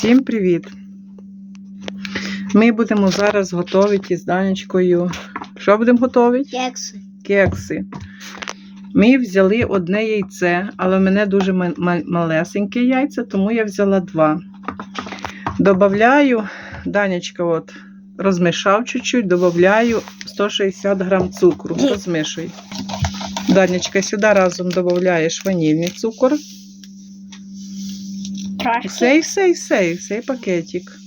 Всім привіт! Ми будемо зараз готувати з Данечкою. Що будемо готувати? Кекси. Кекси. Ми взяли одне яйце, але в мене дуже ма- ма- малесеньке яйце, тому я взяла два. Добавляю, Данечка от розмішав чуть-чуть, добавляю 160 грам цукру. Розмішуй. Данечка, сюди разом додаєш ванільний цукор. Трошки. Сей, сей, сей, сей пакетик.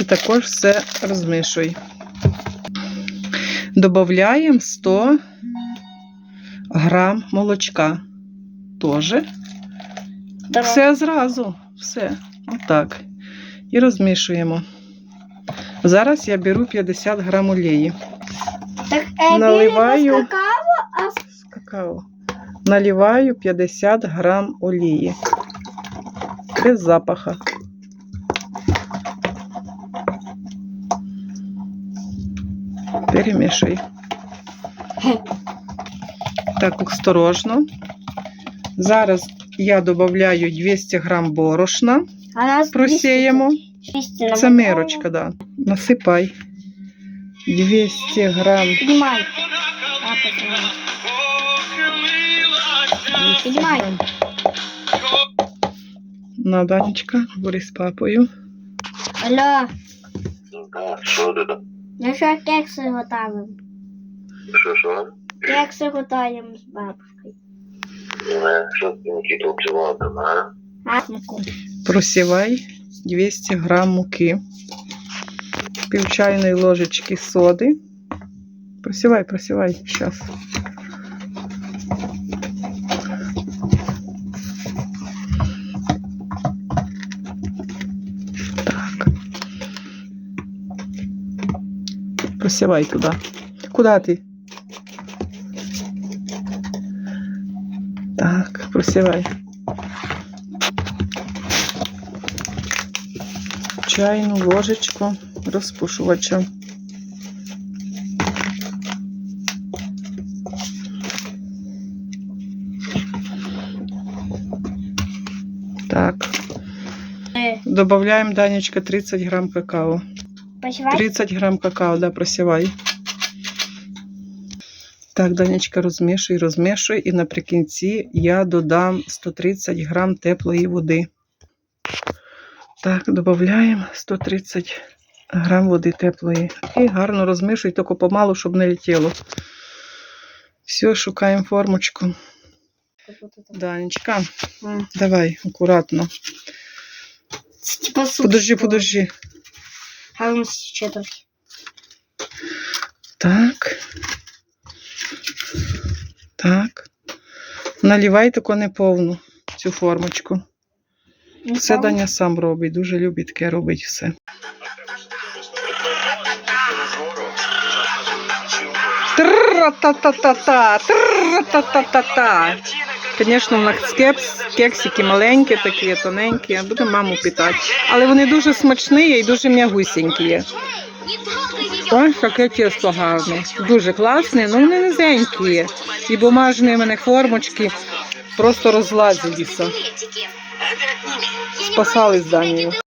І також все розмішуй. Добавляємо 100 грам молочка. Тоже. Давай. Все зразу. Все. Отак. І розмішуємо. Зараз я беру 50 грам олії. Так, е, Наливаю. без какао, а з какао. Наливаю 50 грам олії. Без запаха. Перемішуй. Так, осторожно. Зараз я додаю 200 грам борошна. Просіємо. 200 Це мирочка, да. Насипай. 200 грам. Піднімай. А, піднімай. 200 Піднімай. грам. На, Данечка, говори з папою. Алло, Так, що ти там? ну що кекси готуємо? Що, що? Кекси готуємо з бабушкою. Не, що ти там, а? А, муку. Просівай 200 грам муки, пів чайної ложечки соди. Просівай, просівай, зараз. Просівай туди. Куди ти? Так, просівай. чайну ложечку розпушувача. Так, Е, додаємо, Данечка, 30 грам какао. Посівай. 30 грам какао, да, просівай. Так, Данечка, розмішуй, розмішуй, і наприкінці я додам 130 грам теплої води. Так, додаємо 130 грам води теплої. І гарно розмішуй, тільки помалу, щоб не летіло. Все, шукаємо формочку. Данечка, давай, акуратно. Подожди, подожди. А ну ще трохи. Так. Так. Наливай таку неповну цю формочку. Ну, Все там. Даня сам робить, дуже любить таке робить все. Тра-та-та-та-та, тра-та-та-та-та. Звісно, в нас кексики маленькі такі, тоненькі, будемо маму питати. Але вони дуже смачні і дуже м'ягусінькі. Ось таке тісто гарне. Дуже класне, але вони низенькі. І бумажні в мене формочки просто розлазилися. Спасали з Данією.